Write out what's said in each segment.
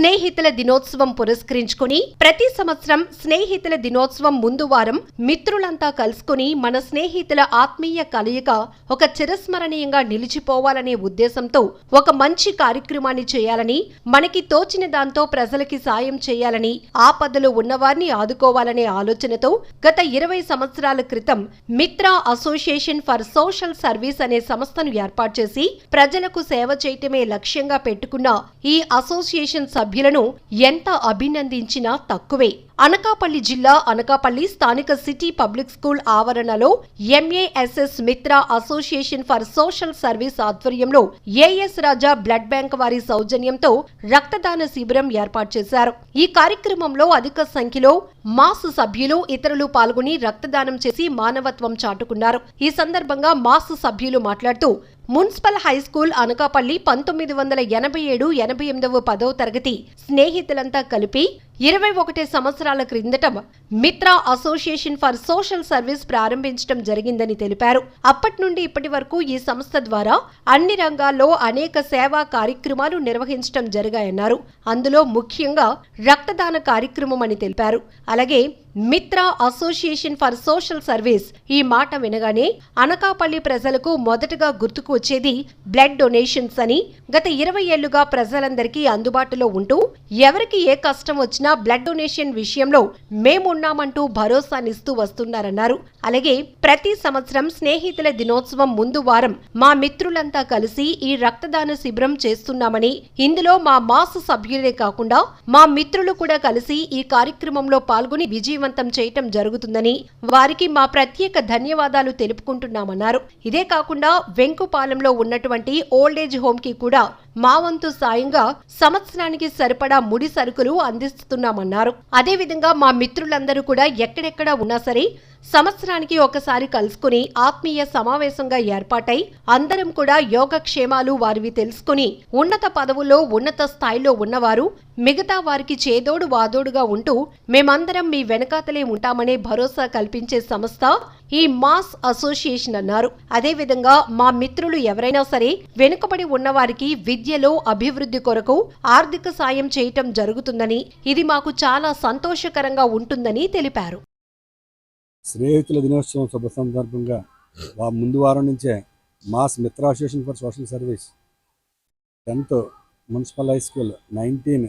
స్నేహితుల దినోత్సవం పురస్కరించుకుని ప్రతి సంవత్సరం స్నేహితుల దినోత్సవం ముందు వారం మిత్రులంతా కలుసుకుని మన స్నేహితుల ఆత్మీయ కలయిక ఒక చిరస్మరణీయంగా నిలిచిపోవాలనే ఉద్దేశంతో ఒక మంచి కార్యక్రమాన్ని చేయాలని మనకి తోచిన దాంతో ప్రజలకి సాయం చేయాలని ఆపదలో ఉన్నవారిని ఆదుకోవాలనే ఆలోచనతో గత ఇరవై సంవత్సరాల క్రితం Mitra association for social service అనే సంస్థను ఏర్పాటు చేసి ప్రజలకు సేవ చేయటమే లక్ష్యంగా పెట్టుకున్న ఈ అసోసియేషన్ సభ్యులను ఎంత అభినందించినా తక్కువే. అనకాపల్లి జిల్లా అనకాపల్లి స్థానిక సిటీ పబ్లిక్ స్కూల్ ఆవరణలో MASS Mitra association for social service ఆధ్వర్యంలో ఏఎస్ రాజా బ్లడ్ బ్యాంక్ వారి సౌజన్యంతో రక్తదాన శిబిరం ఏర్పాటు చేశారు. ఈ కార్యక్రమంలో అధిక సంఖ్యలో మాస్ సభ్యులు ఇతరులు పాల్గొని రక్తదానం చేసి మానవత్వం చాటుకున్నారు. ఈ సందర్భంగా మాస్ సభ్యులు మాట్లాడుతూ మున్సిపల్ హై స్కూల్ అనకాపల్లి పంతొమ్మిది వందల ఎనభై ఏడు ఎనభై ఎనిమిదవ పదవ తరగతి స్నేహితులంతా కలిపి ఇరవై ఒకటి సంవత్సరాల క్రిందట Mitra association for social service ప్రారంభించడం జరిగిందని తెలిపారు. అప్పటి నుండి ఇప్పటి వరకు ఈ సంస్థ ద్వారా అన్ని రంగాల్లో అనేక సేవా కార్యక్రమాలు నిర్వహించడం జరిగాయన్నారు. అందులో ముఖ్యంగా రక్తదాన కార్యక్రమం అని తెలిపారు. అలాగే Mitra association for social service ఈ మాట వినగానే అనకాపల్లి ప్రజలకు మొదటగా గుర్తుకు వచ్చేది బ్లడ్ డొనేషన్స్ అని. గత ఇరవై ఏళ్ళుగా ప్రజలందరికీ అందుబాటులో ఉంటూ ఎవరికి ఏ కష్టం వచ్చినా బ్లడ్ డొనేషన్ విషయంలో మేమున్నామంటూ భరోసానిస్తూ వస్తున్నారన్నారు. అలాగే ప్రతి సంవత్సరం స్నేహితుల దినోత్సవం ముందు వారం మా మిత్రులంతా కలిసి ఈ రక్తదాన శిబిరం చేస్తున్నామని. ఇందులో మా మాస్ సభ్యులే కాకుండా మా మిత్రులు కూడా కలిసి ఈ కార్యక్రమంలో పాల్గొని విజయవంతం చేయటం జరుగుతుందని వారికి మా ప్రత్యేక ధన్యవాదాలు తెలుపుకుంటున్నామన్నారు. ఇదే కాకుండా వెంకుపాలెంలో ఉన్నటువంటి ఓల్డేజ్ హోమ్కి కూడా మా వంతు సాయంగా సంవత్సరానికి సరిపడా ముడి సరుకులు అందిస్తున్నామన్నారు. అదేవిధంగా మా మిత్రులందరూ కూడా ఎక్కడెక్కడ ఉన్నా సరే సంవత్సరానికి ఒకసారి కలుసుకుని ఆత్మీయ సమావేశంగా ఏర్పాటై అందరం కూడా యోగక్షేమాలు వారివి తెలుసుకుని ఉన్నత పదవుల్లో ఉన్నత స్థాయిలో ఉన్నవారు మిగతా వారికి చేదోడు వాదోడుగా ఉంటూ మేమందరం మీ వెనకాతలే ఉంటామనే భరోసా కల్పించే సంస్థ ఈ మాస్ అసోసియేషన్ అన్నారు. అదేవిధంగా మా మిత్రులు ఎవరైనా సరే వెనుకబడి ఉన్నవారికి విద్యలో అభివృద్ధి కొరకు ఆర్థిక సాయం చేయటం జరుగుతుందని ఇది మాకు చాలా సంతోషకరంగా ఉంటుందని తెలిపారు. స్నేహితుల దినోత్సవం శుభ సందర్భంగా వా ముందు వారం నుంచే MASS Mitra association for social service. Tenth municipal high school nineteen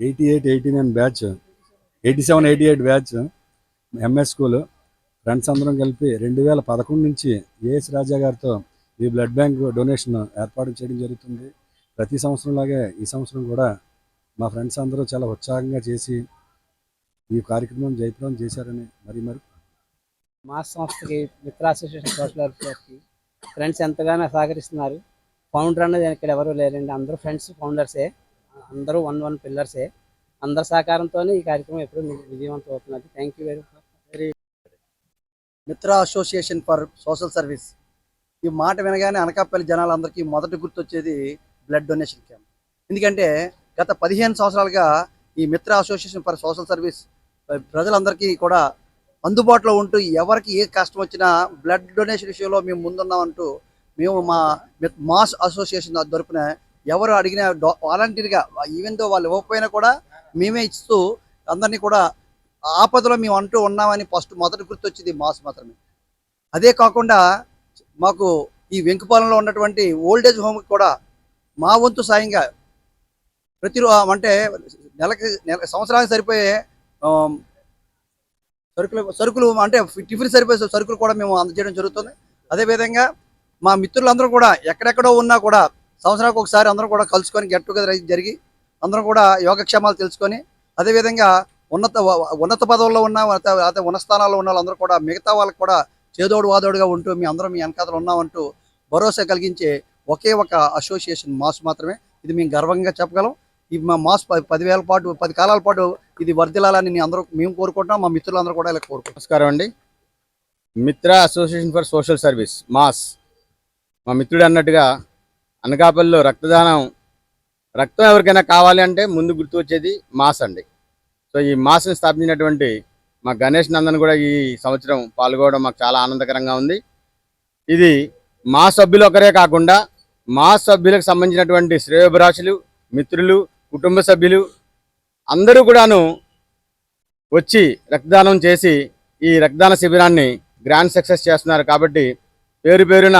eighty eight eighty nine batch eighty seven eighty eight batch MS school. Friends అందరం కలిపి రెండు వేల పదకొండు నుంచి ఏఎస్ రాజా గారితో ఈ బ్లడ్ బ్యాంక్ డొనేషన్ ఏర్పాటు చేయడం జరుగుతుంది. ప్రతి సంవత్సరంలాగే ఈ సంవత్సరం కూడా మా ఫ్రెండ్స్ అందరూ చాలా ఉత్సాహంగా చేసి ఈ కార్యక్రమం జయప్రదం చేశారని మరి మరి. మా సంస్థకి మిత్ర అసోసియేషన్ సోషల్ వెల్ఫేర్కి ఫ్రెండ్స్ ఎంతగానో సహకరిస్తున్నారు. ఫౌండర్ అన్నది ఇక్కడ ఎవరు లేరండి. అందరూ ఫ్రెండ్స్ ఫౌండర్సే. అందరూ వన్ వన్ పిల్లర్సే. అందరి సహకారంతోనే ఈ కార్యక్రమం ఎప్పుడు విజయవంతం అవుతున్నది. Thank you very very Mitra association for social service. ఈ మాట వినగానే అనకాపల్లి జనాలందరికీ మొదటి గుర్తొచ్చేది బ్లడ్ డొనేషన్ క్యాంప్. ఎందుకంటే గత పదిహేను సంవత్సరాలుగా ఈ Mitra association for social service ప్రజలందరికీ కూడా అందుబాటులో ఉంటూ ఎవరికి ఏ కష్టం వచ్చినా బ్లడ్ డొనేషన్ విషయంలో మేము ముందున్నామంటూ మేము మా మాస్ అసోసియేషన్ తరపున ఎవరు అడిగినా డో- వాలంటీర్గా ఈవెన్ దో వాళ్ళు ఇవ్వకపోయినా కూడా మేమే ఇస్తూ అందరినీ కూడా ఆపదలో మేము అంటూ ఉన్నామని ఫస్ట్ మొదటి గుర్తొచ్చింది మాస్ మాత్రమే. అదే కాకుండా మాకు ఈ వెంకుపాలెంలో ఉన్నటువంటి ఓల్డేజ్ హోమ్కి కూడా మా వంతు సాయంగా ప్రతిరో అంటే నెలకి నెల సంవత్సరానికి సరిపోయే సరుకులు సరుకులు అంటే టిఫిన్ సరిపోయే సరుకులు కూడా మేము అందజేయడం జరుగుతుంది. అదేవిధంగా మా మిత్రులందరూ కూడా ఎక్కడెక్కడో ఉన్నా కూడా సంవత్సరానికి ఒకసారి అందరం కూడా కలుసుకొని గెట్ టుగెదర్ జరిగి అందరం కూడా యోగక్షేమాలు తెలుసుకొని అదేవిధంగా ఉన్నత ఉన్నత పదవుల్లో ఉన్న అదే అత ఉన్నత స్థానాల్లో ఉన్న వాళ్ళందరూ కూడా మిగతా వాళ్ళకి కూడా చేదోడు వాదోడుగా ఉంటూ మీ అందరం మీ వెనకాతలు ఉన్నామంటూ భరోసా కలిగించే ఒకే ఒక అసోసియేషన్ మాస్ మాత్రమే. ఇది మేము గర్వంగా చెప్పగలం. ఈ మా మాస్ పదివేల పాటు పది కాలాల పాటు ఇది వర్ధిల్లాలని అందరూ మేము కోరుకుంటున్నాం మా మిత్రులందరూ కూడా ఇలా కోరుకుంటాం నమస్కారం అండి. Mitra association for social service MASS. మా మిత్రుడు అన్నట్టుగా అనకాపల్లిలో రక్తదానం రక్తం ఎవరికైనా కావాలి అంటే ముందు గుర్తు వచ్చేది మాస్ అండి. సో ఈ మాస్ని స్థాపించినటువంటి మా గణేష్ నందన్ కూడా ఈ సంవత్సరం పాల్గొనడం మాకు చాలా ఆనందకరంగా ఉంది. ఇది మా సభ్యులు ఒకరే కాకుండా మా సభ్యులకు సంబంధించినటువంటి శ్రేయోభిలాషులు మిత్రులు కుటుంబ సభ్యులు అందరూ కూడాను వచ్చి రక్తదానం చేసి ఈ రక్తదాన శిబిరాన్ని గ్రాండ్ సక్సెస్ చేస్తున్నారు కాబట్టి పేరు పేరున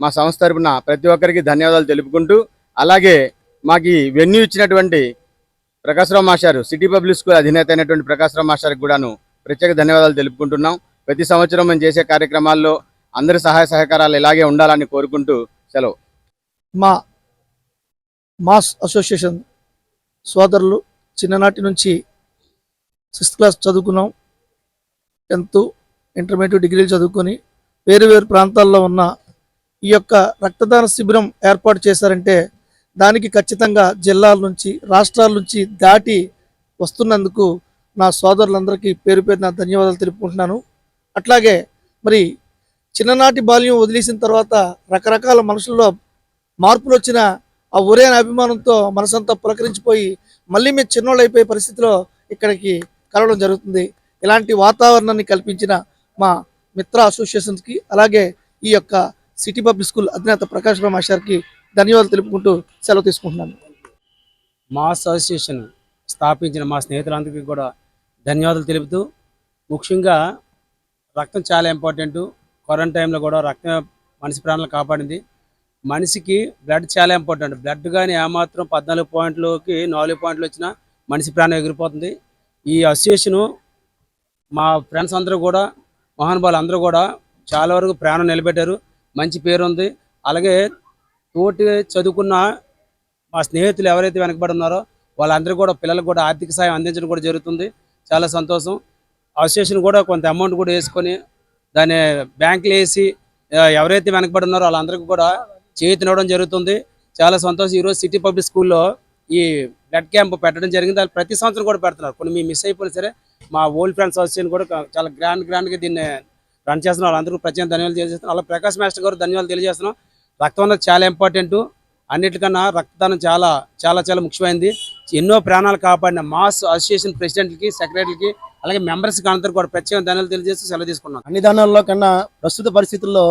మా సంస్థ తరపున ప్రతి ఒక్కరికి ధన్యవాదాలు తెలుపుకుంటూ అలాగే మాకు ఈ వెన్యూ ఇచ్చినటువంటి ప్రకాశ్రావు మాస్టారు సిటీ పబ్లిక్ స్కూల్ అధినేత అయినటువంటి ప్రకాశ్రావు మాస్టర్కి కూడాను ప్రత్యేక ధన్యవాదాలు తెలుపుకుంటున్నాం. ప్రతి సంవత్సరం మేము చేసే కార్యక్రమాల్లో అందరి సహాయ సహకారాలు ఇలాగే ఉండాలని కోరుకుంటూ సెలవు. మా మాస్ అసోసియేషన్ సోదరులు చిన్ననాటి నుంచి సిక్స్త్ క్లాస్ చదువుకున్నాం. టెన్త్ ఇంటర్మీడియట్ డిగ్రీలు చదువుకొని వేరు వేరు ప్రాంతాల్లో ఉన్న ఈ యొక్క రక్తదాన శిబిరం ఏర్పాటు చేశారంటే దానికి ఖచ్చితంగా జిల్లాల నుంచి రాష్ట్రాల నుంచి దాటి వస్తున్నందుకు నా సోదరులందరికీ పేరు పేరు నా ధన్యవాదాలు తెలుపుకుంటున్నాను. అట్లాగే మరి చిన్ననాటి బాల్యం వదిలేసిన తర్వాత రకరకాల మనుషుల్లో మార్పులు వచ్చిన ఆ ఒరే అభిమానంతో మనసంతా పులకరించిపోయి మళ్ళీ మేము చిన్నోళ్ళు అయిపోయే పరిస్థితిలో ఇక్కడికి కలవడం జరుగుతుంది. ఇలాంటి వాతావరణాన్ని కల్పించిన మా మిత్ర అసోసియేషన్స్కి అలాగే ఈ యొక్క సిటీ పబ్లిక్ స్కూల్ అధినేత ప్రకాష్ రామ్ ధన్యవాదాలు తెలుపుకుంటూ సెలవు తీసుకుంటున్నాను. మా అసోసియేషన్ స్థాపించిన మా స్నేహితులందరికీ కూడా ధన్యవాదాలు తెలుపుతూ ముఖ్యంగా రక్తం చాలా ఇంపార్టెంట్. కరోనా టైంలో కూడా రక్తం మనిషి ప్రాణాలు కాపాడింది. మనిషికి బ్లడ్ చాలా ఇంపార్టెంట్ బ్లడ్ కానీ ఏమాత్రం పద్నాలుగు పాయింట్లోకి నాలుగు పాయింట్లు వచ్చినా మనిషి ప్రాణం ఎగిరిపోతుంది. ఈ అసోసియేషను మా ఫ్రెండ్స్ అందరూ కూడా మహానుభావులు అందరూ కూడా చాలా వరకు ప్రాణం నిలబెట్టారు. మంచి పేరు ఉంది. అలాగే తోటి చదువుకున్న మా స్నేహితులు ఎవరైతే వెనకబడి ఉన్నారో వాళ్ళందరూ కూడా పిల్లలకు కూడా ఆర్థిక సాయం అందించడం కూడా జరుగుతుంది. చాలా సంతోషం. అసోసియేషన్ కూడా కొంత అమౌంట్ కూడా వేసుకొని దాన్ని బ్యాంకులు వేసి ఎవరైతే వెనకబడి ఉన్నారో వాళ్ళందరికీ కూడా చేతినివ్వడం జరుగుతుంది. చాలా సంతోషం. ఈరోజు సిటీ పబ్లిక్ స్కూల్లో ఈ బ్లడ్ క్యాంప్ పెట్టడం జరిగింది. అది ప్రతి సంవత్సరం కూడా పెడుతున్నారు. కొన్ని మీ మిస్ అయిపోయినా సరే మా ఓల్డ్ ఫ్రెండ్స్ అసోసియేషన్ కూడా చాలా గ్రాండ్ గ్రాండ్గా దీన్ని రన్ చేస్తున్నారు. వాళ్ళందరూ ప్రత్యేక ధన్యవాదాలు తెలియజేస్తున్నాం. అలా ప్రకాష్ మాస్టర్ గారు ధన్యవాదాలు తెలియజేస్తున్నాం. రక్తం అనేది చాలా ఇంపార్టెంట్. అన్నిటికన్నా రక్తదానం చాలా చాలా చాలా ముఖ్యమైనది. ఎన్నో ప్రాణాలు కాపాడిన మాస్ అసోసియేషన్ ప్రెసిడెంట్కి సెక్రటరీకి అలాగే మెంబర్స్కి అందరూ కూడా ప్రత్యేక ధన్యాలు తెలియజేస్తూ సెలవు తీసుకున్నాం అన్ని దానాల్లో కన్నా ప్రస్తుత పరిస్థితుల్లో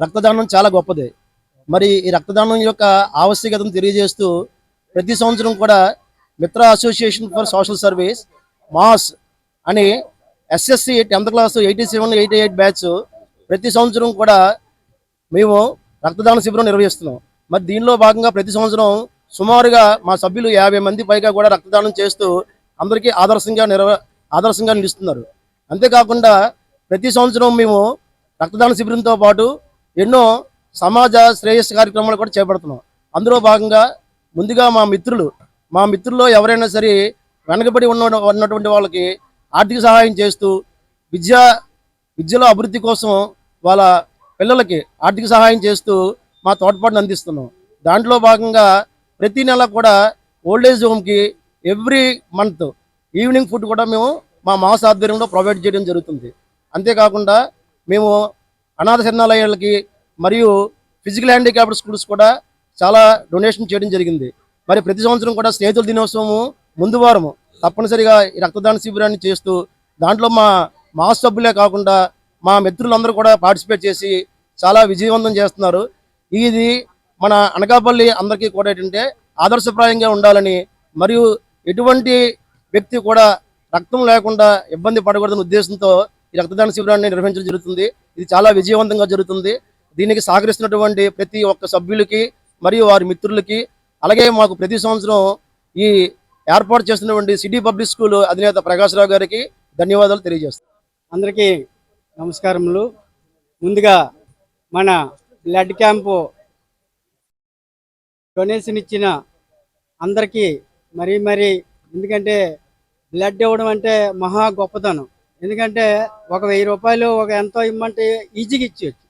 రక్తదానం చాలా గొప్పది. మరి ఈ రక్తదానం యొక్క ఆవశ్యకతను తెలియజేస్తూ ప్రతి సంవత్సరం కూడా Mitra association for social service MASS అని SSC tenth class eighty seven eighty eight batch ప్రతి సంవత్సరం కూడా మేము రక్తదాన శిబిరం నిర్వహిస్తున్నాం. మరి దీనిలో భాగంగా ప్రతి సంవత్సరం సుమారుగా మా సభ్యులు యాభై మంది పైగా కూడా రక్తదానం చేస్తూ అందరికీ ఆదర్శంగా నిర్వ ఆదర్శంగా నిలుస్తున్నారు. అంతేకాకుండా ప్రతి సంవత్సరం మేము రక్తదాన శిబిరంతో పాటు ఎన్నో సమాజ శ్రేయస్సు కార్యక్రమాలు కూడా చేపడుతున్నాం. అందులో భాగంగా ముందుగా మా మిత్రులు మా మిత్రుల్లో ఎవరైనా సరే వెనకబడి ఉన్న ఉన్నటువంటి వాళ్ళకి ఆర్థిక సహాయం చేస్తూ విద్య విద్యలో అభివృద్ధి కోసం వాళ్ళ పిల్లలకి ఆర్థిక సహాయం చేస్తూ మా తోడ్పాటును అందిస్తున్నాం. దాంట్లో భాగంగా ప్రతి నెల కూడా ఓల్డేజ్ హోమ్కి ఎవ్రీ మంత్ ఈవినింగ్ ఫుడ్ కూడా మేము మా మాస్ ఆధ్వర్యంలో ప్రొవైడ్ చేయడం జరుగుతుంది. అంతేకాకుండా మేము అనాథ శరణాలయాలకి మరియు ఫిజికల్ హ్యాండిక్యాప్డ్ స్కూల్స్ కూడా చాలా డొనేషన్ చేయడం జరిగింది. మరి ప్రతి సంవత్సరం కూడా స్నేహితుల దినోత్సవము ముందు వారము తప్పనిసరిగా ఈ రక్తదాన శిబిరాన్ని చేస్తూ దాంట్లో మా మాస్ సభ్యులే కాకుండా మా మిత్రులందరూ కూడా పార్టిసిపేట్ చేసి చాలా విజయవంతం చేస్తున్నారు. ఇది మన అనకాపల్లి అందరికీ కూడా ఏంటంటే ఆదర్శప్రాయంగా ఉండాలని మరియు ఎటువంటి వ్యక్తి కూడా రక్తం లేకుండా ఇబ్బంది పడకూడదనే ఉద్దేశంతో ఈ రక్తదాన శిబిరాన్ని నిర్వహించడం జరుగుతుంది. ఇది చాలా విజయవంతంగా జరుగుతుంది. దీనికి సహకరిస్తున్నటువంటి ప్రతి ఒక్క సభ్యులకి మరియు వారి మిత్రులకి అలాగే మాకు ప్రతి సంవత్సరం ఈ ఏర్పాటు చేస్తున్నటువంటి సిటీ పబ్లిక్ స్కూల్ అధినేత ప్రకాశ్రావు గారికి ధన్యవాదాలు తెలియజేస్తాను అందరికీ నమస్కారములు. ముందుగా మన బ్లడ్ క్యాంపు డొనేషన్ ఇచ్చిన అందరికీ మరీ మరీ ఎందుకంటే బ్లడ్ ఇవ్వడం అంటే మహా గొప్పతనం. ఎందుకంటే ఒక వెయ్యి రూపాయలు ఒక ఎంతో ఇమ్మంటే ఈజీగా ఇచ్చేయచ్చు.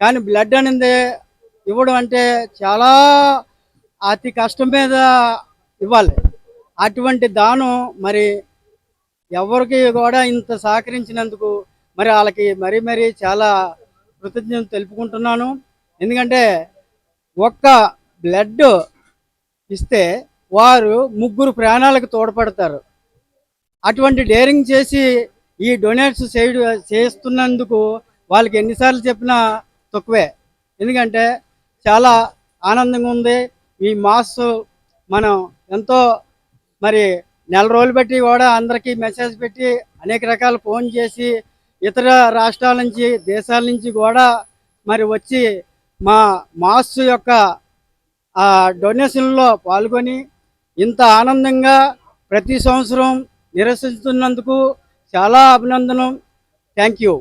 కానీ బ్లడ్ అనేది ఇవ్వడం అంటే చాలా అతి కష్టం మీద ఇవ్వాలి. అటువంటి దానం మరి ఎవరికి కూడా ఇంత సహకరించినందుకు మరి వాళ్ళకి మరీ మరీ చాలా కృతజ్ఞతలు తెలుపుకుంటున్నాను. ఎందుకంటే ఒక్క బ్లడ్ ఇస్తే వారు ముగ్గురు ప్రాణాలకు తోడ్పడతారు. అటువంటి డేరింగ్ చేసి ఈ డొనేట్స్ చేయ చేస్తున్నందుకు వాళ్ళకి ఎన్నిసార్లు చెప్పినా తక్కువే. ఎందుకంటే చాలా ఆనందంగా ఉంది. ఈ మాస్ మనం ఎంతో మరి నెల రోజులు బట్టి కూడా అందరికీ మెసేజ్ పెట్టి అనేక రకాల ఫోన్ చేసి ఇతర రాష్ట్రాల నుంచి దేశాల నుంచి కూడా మరి వచ్చి మా మాస్ యొక్క ఆ డొనేషన్లో పాల్గొని ఇంత ఆనందంగా ప్రతి సంవత్సరం నిరసిస్తున్నందుకు చాలా అభినందనం థ్యాంక్ యూ.